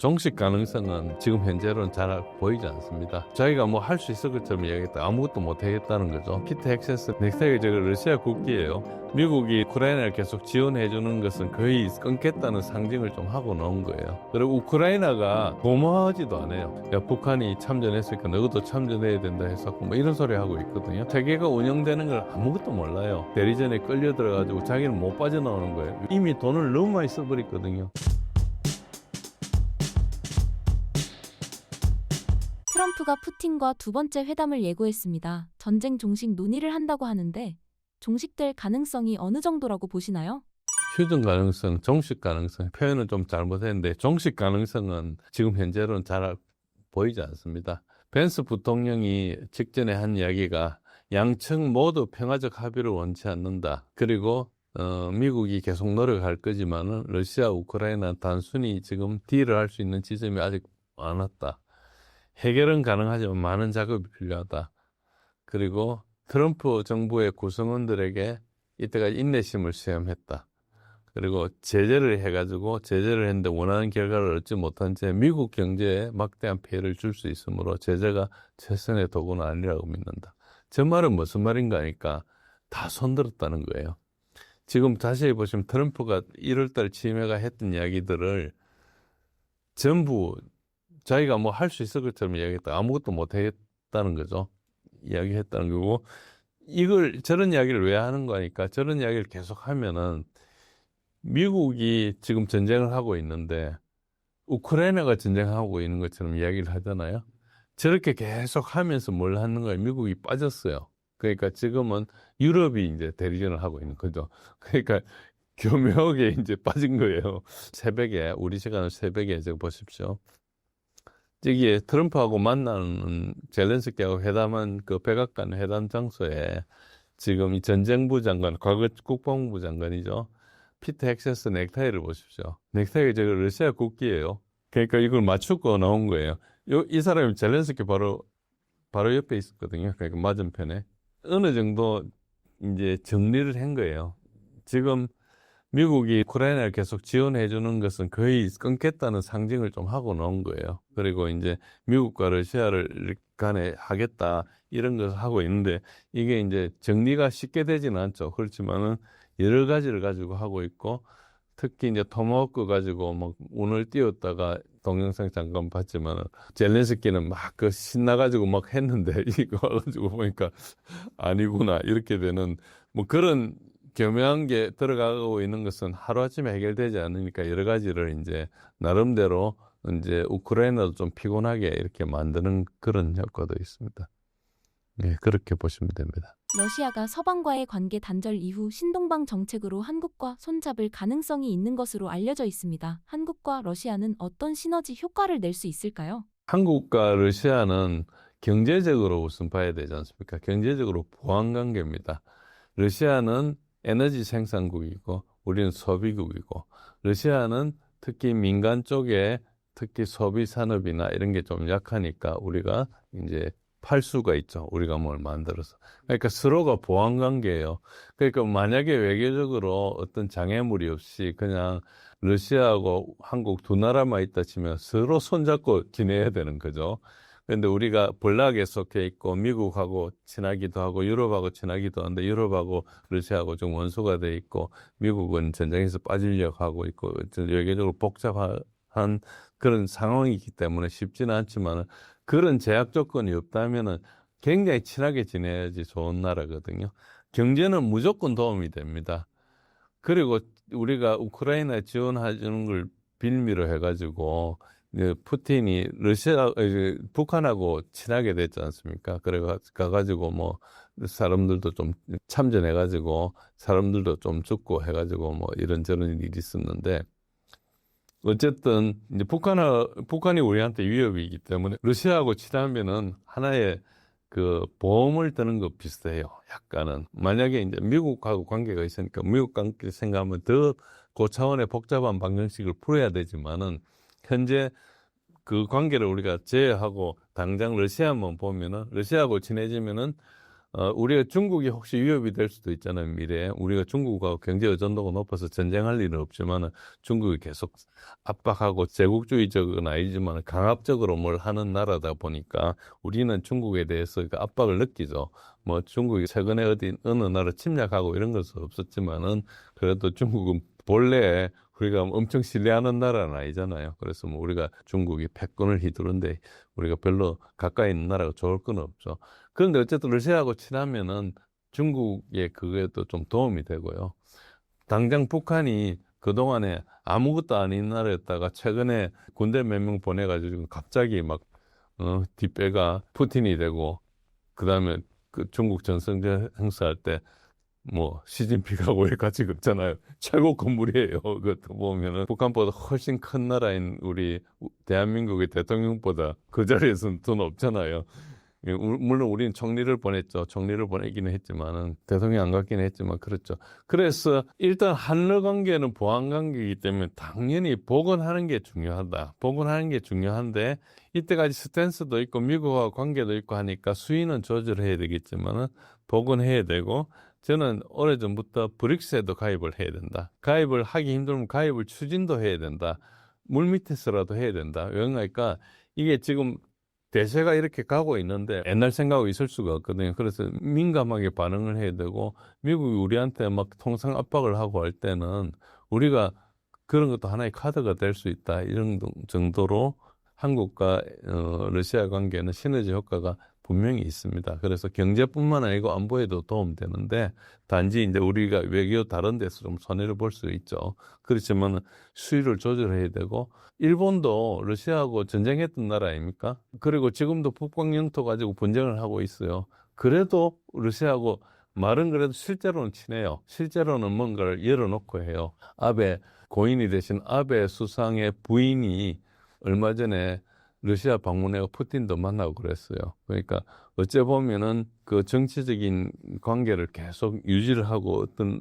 종식 가능성은 지금 현재로는 잘 보이지 않습니다. 자기가 뭐 할 수 있을 것처럼 이야기했다. 아무것도 못 하겠다는 거죠. 피트 헥세스 넥스트가 저거 러시아 국기예요. 미국이 우크라이나를 계속 지원해 주는 것은 거의 끊겠다는 상징을 좀 하고 나온 거예요. 그리고 우크라이나가 고마워하지도 않아요. 야 북한이 참전했으니까 너희도 참전해야 된다 해서 뭐 이런 소리 하고 있거든요. 세계가 운영되는 걸 아무것도 몰라요. 대리전에 끌려 들어가지고 자기는 못 빠져나오는 거예요. 이미 돈을 너무 많이 써버렸거든요. 트럼프가 푸틴과 두 번째 회담을 예고했습니다. 전쟁 종식 논의를 한다고 하는데 종식될 가능성이 어느 정도라고 보시나요? 휴전 가능성, 종식 가능성 표현은 좀 잘못했는데 종식 가능성은 지금 현재로는 잘 보이지 않습니다. 벤스 부통령이 직전에 한 이야기가 양측 모두 평화적 합의를 원치 않는다. 그리고 어, 미국이 계속 노력할 거지만은 러시아, 우크라이나 단순히 지금 딜을 할 수 있는 지점이 아직 많았다. 해결은 가능하지만 많은 작업이 필요하다. 그리고 트럼프 정부의 구성원들에게 이때가 인내심을 시험했다. 그리고 제재를 해가지고 제재를 했는데 원하는 결과를 얻지 못한 채 미국 경제에 막대한 피해를 줄 수 있으므로 제재가 최선의 도구는 아니라고 믿는다. 저 말은 무슨 말인가 하니까 다 손들었다는 거예요. 지금 자세히 보시면 트럼프가 1월달 취임회가 했던 이야기들을 전부 자기가 뭐 할 수 있을 것처럼 이야기했다. 아무것도 못 했다는 거죠. 이야기했다는 거고 이걸 저런 이야기를 왜 하는 거니까 저런 이야기를 계속 하면은 미국이 지금 전쟁을 하고 있는데 우크라이나가 전쟁하고 있는 것처럼 이야기를 하잖아요. 저렇게 계속 하면서 뭘 하는 거예요? 미국이 빠졌어요. 그러니까 지금은 유럽이 이제 대리전을 하고 있는 거죠. 그러니까 교묘하게 이제 빠진 거예요. 새벽에 우리 시간은 새벽에 저거 보십시오. 저기에 트럼프하고 만나는 젤렌스키하고 회담한 그 백악관 회담 장소에 지금 이 전쟁부 장관, 과거 국방부 장관이죠. 피트 헥세스 넥타이를 보십시오. 넥타이가 저거 러시아 국기예요. 그러니까 이걸 맞추고 나온 거예요. 요, 이 사람이 젤렌스키 바로 바로 옆에 있었거든요. 그러니까 맞은편에 어느 정도 이제 정리를 한 거예요. 지금 미국이 우크라이나를 계속 지원해 주는 것은 거의 끊겠다는 상징을 좀 하고 나온 거예요. 그리고 이제 미국과 러시아를 간에 하겠다 이런 것을 하고 있는데 이게 이제 정리가 쉽게 되지는 않죠. 그렇지만은 여러 가지를 가지고 하고 있고 특히 이제 토마호크 가지고 막 운을 띄웠다가 동영상 잠깐 봤지만은 젤렌스키는 막 그 신나가지고 막 했는데 이거 와가지고 보니까 아니구나 이렇게 되는 뭐 그런 교묘한 게 들어가고 있는 것은 하루아침에 해결되지 않으니까 여러 가지를 이제 나름대로 이제 우크라이나도 좀 피곤하게 이렇게 만드는 그런 효과도 있습니다. 네, 그렇게 보시면 됩니다. 러시아가 서방과의 관계 단절 이후 신동방 정책으로 한국과 손잡을 가능성이 있는 것으로 알려져 있습니다. 한국과 러시아는 어떤 시너지 효과를 낼 수 있을까요? 한국과 러시아는 경제적으로 우선 봐야 되지 않습니까? 경제적으로 보완 관계입니다. 러시아는 에너지 생산국이고 우리는 소비국이고 러시아는 특히 민간 쪽에 특히 소비 산업이나 이런 게 좀 약하니까 우리가 이제 팔 수가 있죠. 우리가 뭘 만들어서. 그러니까 서로가 보완 관계예요. 그러니까 만약에 외교적으로 어떤 장애물이 없이 그냥 러시아하고 한국 두 나라만 있다 치면 서로 손잡고 지내야 되는 거죠. 그런데 우리가 볼락에 속해 있고 미국하고 친하기도 하고 유럽하고 친하기도 한데 유럽하고 러시아하고 좀 원수가 돼 있고 미국은 전쟁에서 빠지려고 하고 있고 외교적으로 복잡한 그런 상황이기 때문에 쉽지는 않지만 그런 제약 조건이 없다면은 굉장히 친하게 지내야지 좋은 나라거든요. 경제는 무조건 도움이 됩니다. 그리고 우리가 우크라이나 지원해주는 걸 빌미로 해가지고 푸틴이 러시아 이제 북한하고 친하게 됐지 않습니까? 그래 가가지고 뭐 사람들도 좀 참전해 가지고 사람들도 좀 죽고 해 가지고 뭐 이런저런 일이 있었는데 어쨌든 이제 북한 북한이 우리한테 위협이기 때문에 러시아하고 친하면은 하나의 그 보험을 드는 것 비슷해요. 약간은 만약에 이제 미국하고 관계가 있으니까 미국 관계 생각하면 더 고차원의 복잡한 방정식을 풀어야 되지만은 현재 그 관계를 우리가 제외하고 당장 러시아만 보면은 러시아하고 친해지면은 어, 우리가 중국이 혹시 위협이 될 수도 있잖아요, 미래에. 우리가 중국과 경제 의존도가 높아서 전쟁할 일은 없지만 중국이 계속 압박하고 제국주의적은 아니지만 강압적으로 뭘 하는 나라다 보니까 우리는 중국에 대해서 그 압박을 느끼죠. 뭐 중국이 최근에 어디 어느 나라 침략하고 이런 것은 없었지만은 그래도 중국은 본래 우리가 엄청 신뢰하는 나라는 아니잖아요. 그래서 뭐 우리가 중국이 패권을 휘두른데 우리가 별로 가까이 있는 나라가 좋을 건 없죠. 그런데 어쨌든 러시아하고 친하면은 중국의 그게도 좀 도움이 되고요. 당장 북한이 그동안에 아무것도 아닌 나라였다가 최근에 군대 몇 명 보내가지고 갑자기 막, 어, 뒷배가 푸틴이 되고, 그 다음에 그 중국 전성제 행사할 때, 뭐, 시진핑하고 왜 같이 긁잖아요. 최고 건물이에요. 그것도 보면은 북한보다 훨씬 큰 나라인 우리 대한민국의 대통령보다 그 자리에서는 더 높잖아요. 예, 우- 물론 우리는 총리를 보냈죠. 총리를 보내기는 했지만은 대통령 안 갔기는 했지만 그렇죠. 그래서 일단 한러 관계는 보안 관계이기 때문에 당연히 복원하는 게 중요하다. 복원하는 게 중요한데 이때까지 스탠스도 있고 미국과 관계도 있고 하니까 수위는 조절해야 되겠지만은 복원해야 되고 저는 오래전부터 브릭스에도 가입을 해야 된다. 가입을 하기 힘들면 가입을 추진도 해야 된다. 물 밑에서라도 해야 된다. 왜냐니까 이게 지금 대세가 이렇게 가고 있는데 옛날 생각하고 있을 수가 없거든요. 그래서 민감하게 반응을 해야 되고 미국이 우리한테 막 통상 압박을 하고 할 때는 우리가 그런 것도 하나의 카드가 될 수 있다. 이런 정도로 한국과 어, 러시아 관계는 시너지 효과가 분명히 있습니다. 그래서 경제뿐만 아니고 안보에도 도움되는데 단지 이제 우리가 외교 다른 데서 좀 손해를 볼 수 있죠. 그렇지만 수위를 조절해야 되고 일본도 러시아하고 전쟁했던 나라 아닙니까? 그리고 지금도 북방 영토 가지고 분쟁을 하고 있어요. 그래도 러시아하고 말은 그래도 실제로는 친해요. 실제로는 뭔가를 열어놓고 해요. 아베 고인이 되신 아베 수상의 부인이 얼마 전에 러시아 방문해서 푸틴도 만나고 그랬어요. 그러니까 어째 보면은 그 정치적인 관계를 계속 유지를 하고 어떤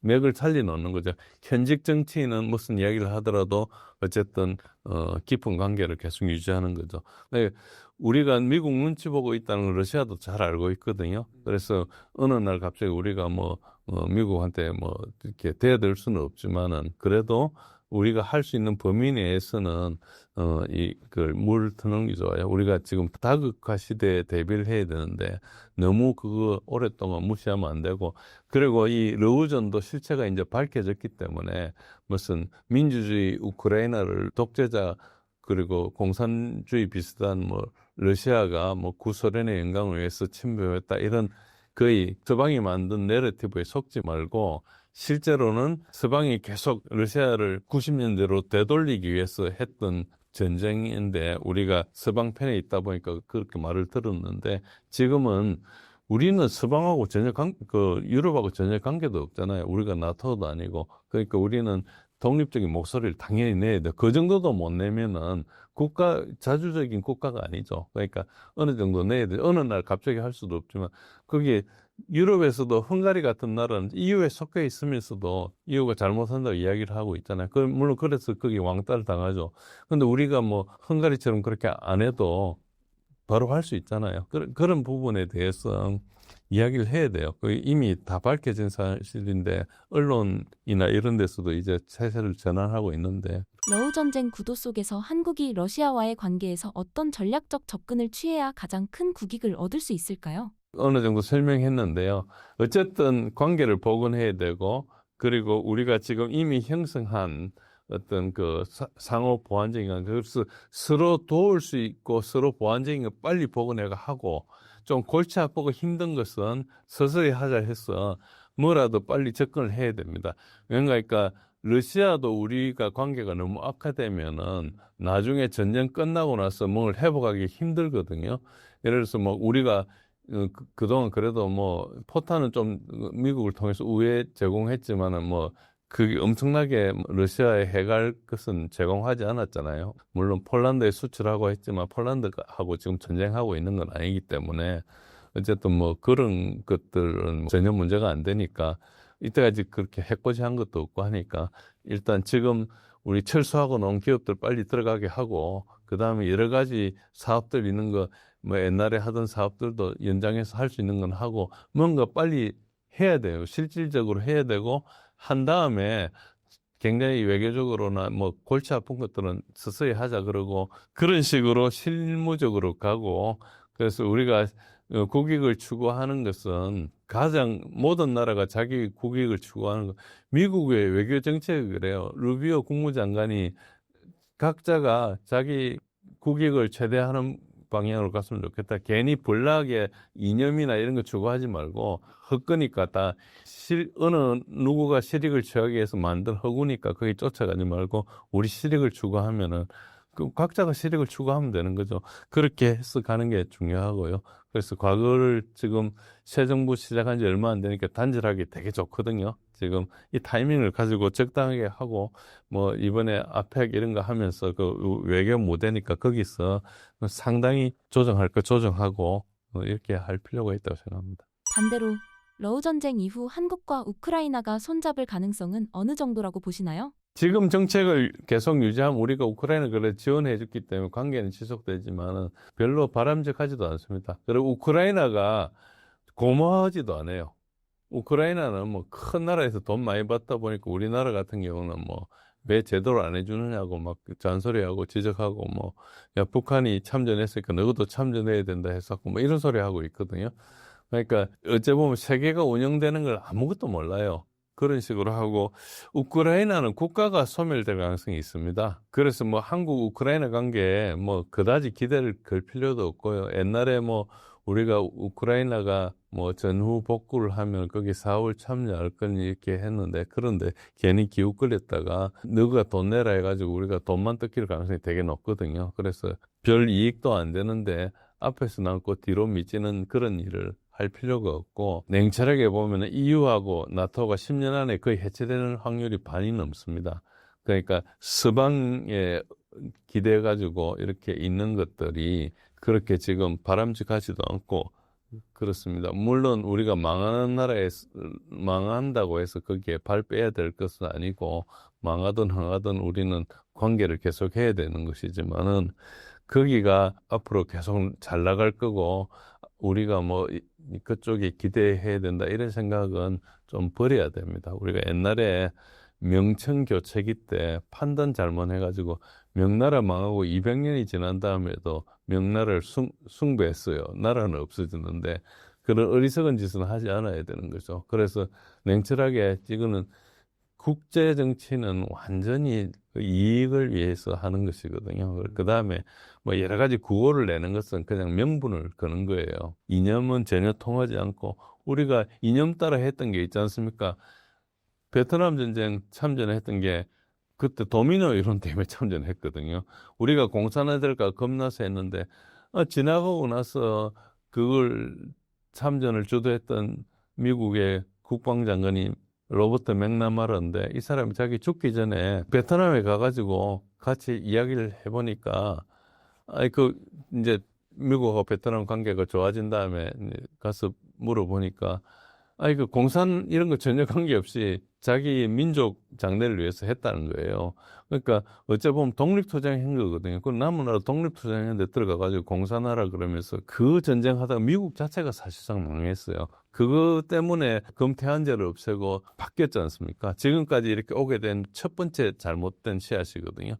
맥을 살려놓는 거죠. 현직 정치인은 무슨 이야기를 하더라도 어쨌든 어, 깊은 관계를 계속 유지하는 거죠. 네, 우리가 미국 눈치 보고 있다는 걸 러시아도 잘 알고 있거든요. 그래서 어느 날 갑자기 우리가 뭐 어, 미국한테 뭐 이렇게 대들 수는 없지만은 그래도 우리가 할 수 있는 범위 내에서는 어, 이걸 물 트는 게 좋아요. 우리가 지금 다극화 시대에 대비를 해야 되는데 너무 그거 오랫동안 무시하면 안 되고 그리고 이 러우전도 실체가 이제 밝혀졌기 때문에 무슨 민주주의 우크라이나를 독재자 그리고 공산주의 비슷한 뭐 러시아가 뭐 구소련의 영광을 위해서 침범했다 이런 거의 서방이 만든 내러티브에 속지 말고 실제로는 서방이 계속 러시아를 90년대로 되돌리기 위해서 했던 전쟁인데 우리가 서방 편에 있다 보니까 그렇게 말을 들었는데 지금은 우리는 서방하고 전혀 관, 그 유럽하고 전혀 관계도 없잖아요. 우리가 나토도 아니고 그러니까 우리는 독립적인 목소리를 당연히 내야 돼. 그 정도도 못 내면은 국가 자주적인 국가가 아니죠. 그러니까 어느 정도 내야 돼. 어느 날 갑자기 할 수도 없지만 그게 유럽에서도 헝가리 같은 나라는 EU에 속해 있으면서도 EU가 잘못한다고 이야기를 하고 있잖아요. 그 물론 그래서 거기 왕따를 당하죠. 근데 우리가 뭐 헝가리처럼 그렇게 안 해도 바로 할 수 있잖아요. 그런 그런 부분에 대해서 이야기를 해야 돼요. 그 이미 다 밝혀진 사실인데 언론이나 이런 데서도 이제 세세를 전환하고 있는데 러우 전쟁 구도 속에서 한국이 러시아와의 관계에서 어떤 전략적 접근을 취해야 가장 큰 국익을 얻을 수 있을까요? 어느 정도 설명했는데요. 어쨌든 관계를 복원해야 되고 그리고 우리가 지금 이미 형성한 어떤 그 사- 상호 보완적인 관계 그래서 서로 도울 수 있고 서로 보완적인 거 빨리 복원해가 하고 좀 골치 아프고 힘든 것은 서서히 하자 해서 뭐라도 빨리 접근을 해야 됩니다. 그러니까 러시아도 우리가 관계가 너무 악화되면은 나중에 전쟁 끝나고 나서 뭘 회복하기 힘들거든요. 예를 들어서 뭐 우리가 어, 그, 그동안 그래도 뭐 포탄은 좀 미국을 통해서 우회 제공했지만은 뭐 그게 엄청나게 러시아에 해갈 것은 제공하지 않았잖아요. 물론 폴란드에 수출하고 했지만 폴란드하고 지금 전쟁하고 있는 건 아니기 때문에 어쨌든 뭐 그런 것들은 전혀 문제가 안 되니까 이때까지 그렇게 해코지 한 것도 없고 하니까 일단 지금 우리 철수하고 놓은 기업들 빨리 들어가게 하고 그 다음에 여러 가지 사업들 있는 거 뭐 옛날에 하던 사업들도 연장해서 할 수 있는 건 하고 뭔가 빨리 해야 돼요. 실질적으로 해야 되고 한 다음에 굉장히 외교적으로나 뭐 골치 아픈 것들은 서서히 하자 그러고 그런 식으로 실무적으로 가고 그래서 우리가 어, 국익을 추구하는 것은 가장 모든 나라가 자기 국익을 추구하는 거 미국의 외교 정책이 그래요. 루비오 국무장관이 각자가 자기 국익을 최대하는 방향으로 갔으면 좋겠다. 괜히 불나게 이념이나 이런 거 추구하지 말고 헛거니까 다 실, 어느 누구가 실익을 취하기 위해서 만든 허구니까 거기 쫓아가지 말고 우리 실익을 추구하면은 그 각자가 실익을 추구하면 되는 거죠. 그렇게 해서 가는 게 중요하고요. 그래서 과거를 지금 새 정부 시작한 지 얼마 안 되니까 단절하기 되게 좋거든요. 지금 이 타이밍을 가지고 적당하게 하고 뭐 이번에 아펙 이런 거 하면서 그 외교 모델니까 거기서 상당히 조정할 거 조정하고 뭐 이렇게 할 필요가 있다고 생각합니다. 반대로 러우 전쟁 이후 한국과 우크라이나가 손잡을 가능성은 어느 정도라고 보시나요? 지금 정책을 계속 유지하면 우리가 우크라이나 그래 지원해 줬기 때문에 관계는 지속되지만은 별로 바람직하지도 않습니다. 그리고 우크라이나가 고마워하지도 않아요. 우크라이나는 뭐 큰 나라에서 돈 많이 받다 보니까 우리나라 같은 경우는 뭐 왜 제대로 안 해주느냐고 막 잔소리하고 지적하고 뭐 야 북한이 참전했으니까 너도 참전해야 된다 했었고 뭐 이런 소리 하고 있거든요. 그러니까 어째 보면 세계가 운영되는 걸 아무것도 몰라요. 그런 식으로 하고 우크라이나는 국가가 소멸될 가능성이 있습니다. 그래서 뭐 한국 우크라이나 관계에 뭐 그다지 기대를 걸 필요도 없고요. 옛날에 뭐 우리가 우크라이나가 뭐 전후 복구를 하면 거기 사월 참여할 건 이렇게 했는데 그런데 괜히 기웃 걸렸다가 너가 돈 내라 해가지고 우리가 돈만 뜯길 가능성이 되게 높거든요. 그래서 별 이익도 안 되는데 앞에서 남고 뒤로 미치는 그런 일을 할 필요가 없고 냉철하게 보면 EU하고 나토가 10년 안에 거의 해체되는 확률이 반이 넘습니다. 그러니까 서방에 기대해 가지고 이렇게 있는 것들이 그렇게 지금 바람직하지도 않고 그렇습니다. 물론 우리가 망하는 나라에 망한다고 해서 거기에 발 빼야 될 것은 아니고 망하든 흥하든 우리는 관계를 계속 해야 되는 것이지만은 거기가 앞으로 계속 잘 나갈 거고 우리가 뭐 이- 그쪽에 기대해야 된다 이런 생각은 좀 버려야 됩니다. 우리가 옛날에 명청 교체기 때 판단 잘못해가지고 명나라 망하고 200년이 지난 다음에도 명나라를 숭, 숭배했어요. 나라는 없어졌는데 그런 어리석은 짓은 하지 않아야 되는 거죠. 그래서 냉철하게 이거는 국제 정치는 완전히 그 이익을 위해서 하는 것이거든요. 그 다음에 뭐 여러 가지 구호를 내는 것은 그냥 명분을 거는 거예요. 이념은 전혀 통하지 않고 우리가 이념 따라 했던 게 있지 않습니까? 베트남 전쟁 참전했던 게 그때 도미노 이론 때문에 참전했거든요. 우리가 공산화 될까 겁나서 했는데 어, 지나가고 나서 그걸 참전을 주도했던 미국의 국방장관이 로버트 맥나마라인데 이 사람이 자기 죽기 전에 베트남에 가가지고 같이 이야기를 해보니까 아이 그 이제 미국하고 베트남 관계가 좋아진 다음에 가서 물어보니까 아이 그 공산 이런 거 전혀 관계없이 자기 민족 장래를 위해서 했다는 거예요. 그러니까 어째 보면 독립투쟁 한 거거든요. 그 남은 나라 독립투쟁했는데 들어가가지고 공산하라 그러면서 그 전쟁하다가 미국 자체가 사실상 망했어요. 그거 때문에 금태한제를 없애고 바뀌었지 않습니까? 지금까지 이렇게 오게 된 첫 번째 잘못된 씨앗이거든요.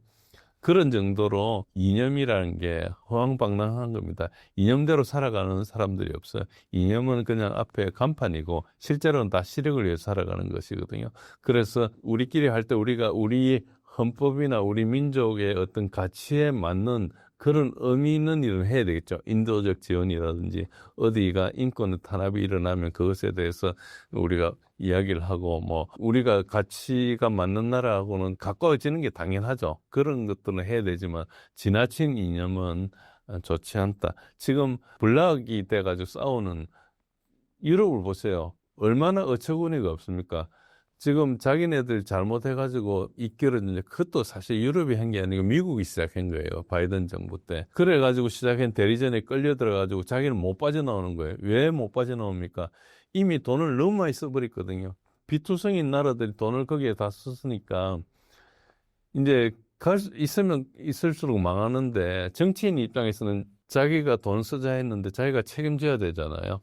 그런 정도로 이념이라는 게 허황방랑한 겁니다. 이념대로 살아가는 사람들이 없어요. 이념은 그냥 앞에 간판이고 실제로는 다 실익을 위해 살아가는 것이거든요. 그래서 우리끼리 할 때 우리가 우리 헌법이나 우리 민족의 어떤 가치에 맞는 그런 의미 있는 일을 해야 되겠죠. 인도적 지원이라든지 어디가 인권 탄압이 일어나면 그것에 대해서 우리가 이야기를 하고 뭐 우리가 가치가 맞는 나라하고는 가까워지는 게 당연하죠. 그런 것들은 해야 되지만 지나친 이념은 좋지 않다. 지금 블락이 돼가지고 싸우는 유럽을 보세요. 얼마나 어처구니가 없습니까? 지금 자기네들 잘못해가지고 이끌었는데 그것도 사실 유럽이 한 게 아니고 미국이 시작한 거예요. 바이든 정부 때. 그래가지고 시작한 대리전에 끌려 들어가지고 자기는 못 빠져나오는 거예요. 왜 못 빠져나옵니까? 이미 돈을 너무 많이 써버렸거든요. 비투성인 나라들이 돈을 거기에 다 썼으니까 이제 갈 수 있으면 있을수록 망하는데 정치인 입장에서는 자기가 돈 쓰자 했는데 자기가 책임져야 되잖아요.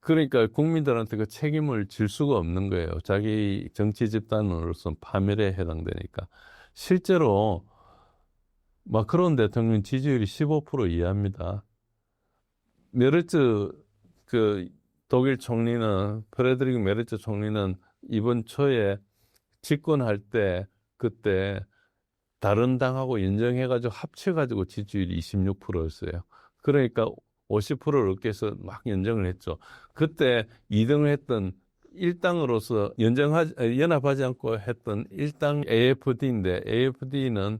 그러니까 국민들한테 그 책임을 질 수가 없는 거예요. 자기 정치 집단으로서 파멸에 해당되니까. 실제로 마크론 대통령 지지율이 15% 이하입니다. 메르츠 그 독일 총리는 프레드리크 메르츠 총리는 이번 초에 집권할 때 그때 다른 당하고 연정해가지고 합쳐가지고 지지율이 26%였어요. 그러니까 50%를 얻기 위해서 막 연정을 했죠. 그때 2등을 했던 1당으로서 연정하지, 연합하지 않고 했던 1당 AFD인데 AFD는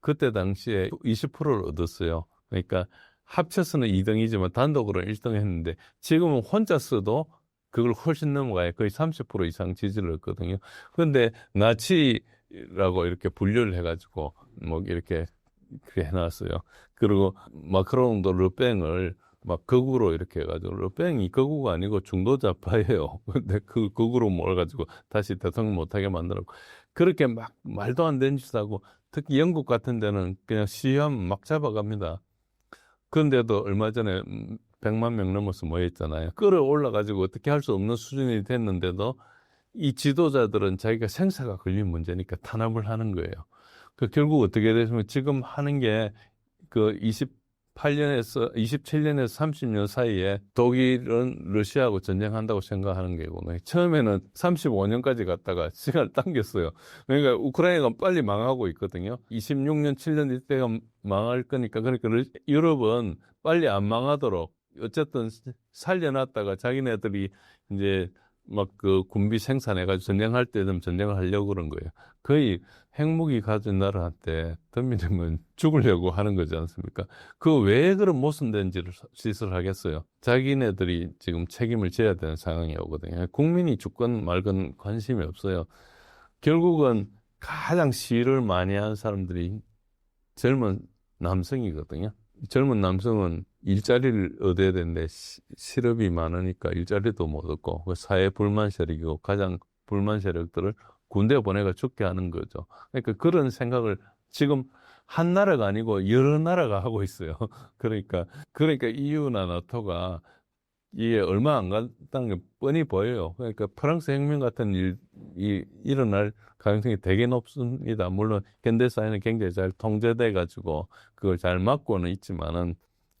그때 당시에 20%를 얻었어요. 그러니까 합쳐서는 2등이지만 단독으로 1등 했는데 지금은 혼자서도 그걸 훨씬 넘어가요. 거의 30% 이상 지지를 얻거든요. 그런데 나치라고 이렇게 분류를 해가지고 뭐 이렇게 그렇게 해놨어요. 그리고 마크롱도 르뱅을 막 극우로 이렇게 해가지고 르뱅이 극우가 아니고 중도 좌파예요. 근데 그 극우로 몰아가지고 다시 대통령 못하게 만들었고 그렇게 막 말도 안 되는 짓 하고 특히 영국 같은 데는 그냥 시위하면 막 잡아갑니다. 그런데도 얼마 전에 100만 명 넘어서 모였잖아요. 끌어올라가지고 어떻게 할 수 없는 수준이 됐는데도 이 지도자들은 자기가 생사가 걸린 문제니까 탄압을 하는 거예요. 그 결국 어떻게 됐으면 지금 하는 게 그 28년에서 27년에서 30년 사이에 독일은 러시아하고 전쟁한다고 생각하는 게구나. 처음에는 35년까지 갔다가 시간을 당겼어요. 그러니까 우크라이나가 빨리 망하고 있거든요. 26년, 7년 이때가 망할 거니까 그러니까 러- 유럽은 빨리 안 망하도록 어쨌든 살려놨다가 자기네들이 이제 막 그 군비 생산해가지고 전쟁할 때 되면 전쟁을 하려고 그런 거예요. 거의 핵무기 가진 나라한테 덤비면 죽으려고 하는 거지 않습니까? 그 왜 그런 모순된 짓을, 하겠어요? 자기네들이 지금 책임을 져야 되는 상황이 오거든요. 국민이 주권 말건 관심이 없어요. 결국은 가장 시위를 많이 한 사람들이 젊은 남성이거든요. 젊은 남성은 일자리를 얻어야 되는데 시- 실업이 많으니까 일자리도 못 얻고 그 사회 불만 세력이고 가장 불만 세력들을 군대 보내가 죽게 하는 거죠. 그러니까 그런 생각을 지금 한 나라가 아니고 여러 나라가 하고 있어요. 그러니까 그러니까 EU나 나토가 이게 얼마 안 간다는 게 뻔히 보여요. 그러니까 프랑스 혁명 같은 일이 일어날 가능성이 되게 높습니다. 물론 현대 사회는 굉장히 잘 통제돼 가지고 그걸 잘 막고는 있지만은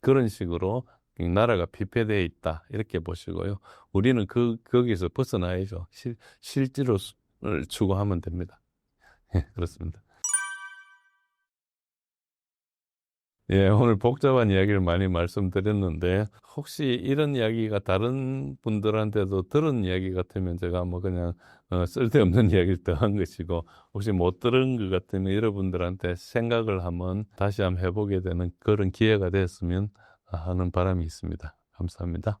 그런 식으로 나라가 피폐되어 있다 이렇게 보시고요. 우리는 그 거기서 벗어나야죠. 실 실질을 추구하면 됩니다. 예, 그렇습니다. 예, 오늘 복잡한 이야기를 많이 말씀드렸는데, 혹시 이런 이야기가 다른 분들한테도 들은 이야기 같으면 제가 뭐 그냥 어, 쓸데없는 이야기를 더 한 것이고, 혹시 못 들은 것 같으면 여러분들한테 생각을 한번 다시 한번 해보게 되는 그런 기회가 됐으면 하는 바람이 있습니다. 감사합니다.